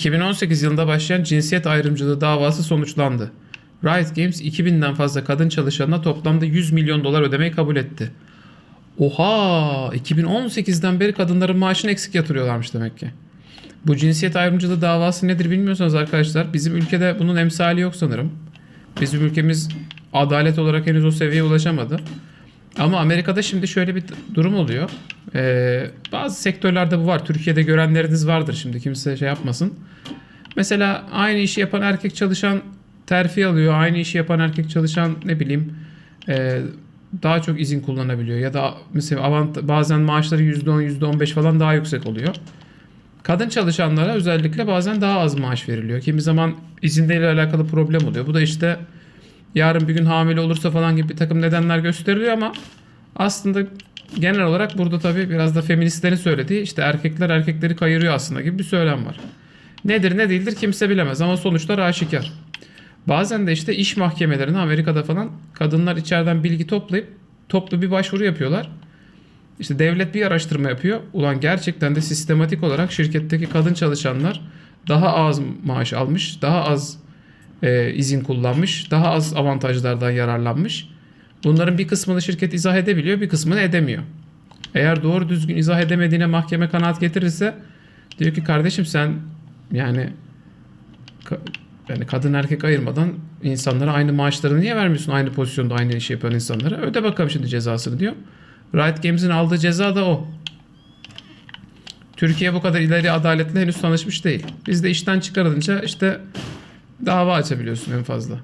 2018 yılında başlayan cinsiyet ayrımcılığı davası sonuçlandı. Riot Games 2000'den fazla kadın çalışanına toplamda 100 milyon dolar ödemeyi kabul etti. Oha! 2018'den beri kadınların maaşını eksik yatırıyorlarmış demek ki. Bu cinsiyet ayrımcılığı davası nedir bilmiyorsanız arkadaşlar bizim ülkede bunun emsali yok sanırım. Bizim ülkemiz adalet olarak henüz o seviyeye ulaşamadı. Ama Amerika'da şimdi şöyle bir durum oluyor. Ee, bazı sektörlerde bu var. Türkiye'de görenleriniz vardır şimdi kimse şey yapmasın. Mesela aynı işi yapan erkek çalışan terfi alıyor. Aynı işi yapan erkek çalışan ne bileyim e, daha çok izin kullanabiliyor. Ya da mesela avant bazen maaşları %10 %15 falan daha yüksek oluyor. Kadın çalışanlara özellikle bazen daha az maaş veriliyor. Kimi zaman izinleriyle alakalı problem oluyor. Bu da işte yarın bir gün hamile olursa falan gibi bir takım nedenler gösteriliyor ama aslında genel olarak burada tabii biraz da feministlerin söylediği işte erkekler erkekleri kayırıyor aslında gibi bir söylem var. Nedir ne değildir kimse bilemez ama sonuçlar aşikar. Bazen de işte iş mahkemelerine Amerika'da falan kadınlar içeriden bilgi toplayıp toplu bir başvuru yapıyorlar. İşte devlet bir araştırma yapıyor. Ulan gerçekten de sistematik olarak şirketteki kadın çalışanlar daha az maaş almış, daha az e, izin kullanmış, daha az avantajlardan yararlanmış. Bunların bir kısmını şirket izah edebiliyor, bir kısmını edemiyor. Eğer doğru düzgün izah edemediğine mahkeme kanaat getirirse diyor ki kardeşim sen yani ka- yani kadın erkek ayırmadan insanlara aynı maaşlarını niye vermiyorsun aynı pozisyonda aynı işi yapan insanlara? Öde bakalım şimdi cezasını diyor. Riot Games'in aldığı ceza da o. Türkiye bu kadar ileri adaletle henüz tanışmış değil. Biz de işten çıkarılınca işte dava açabiliyorsun en fazla.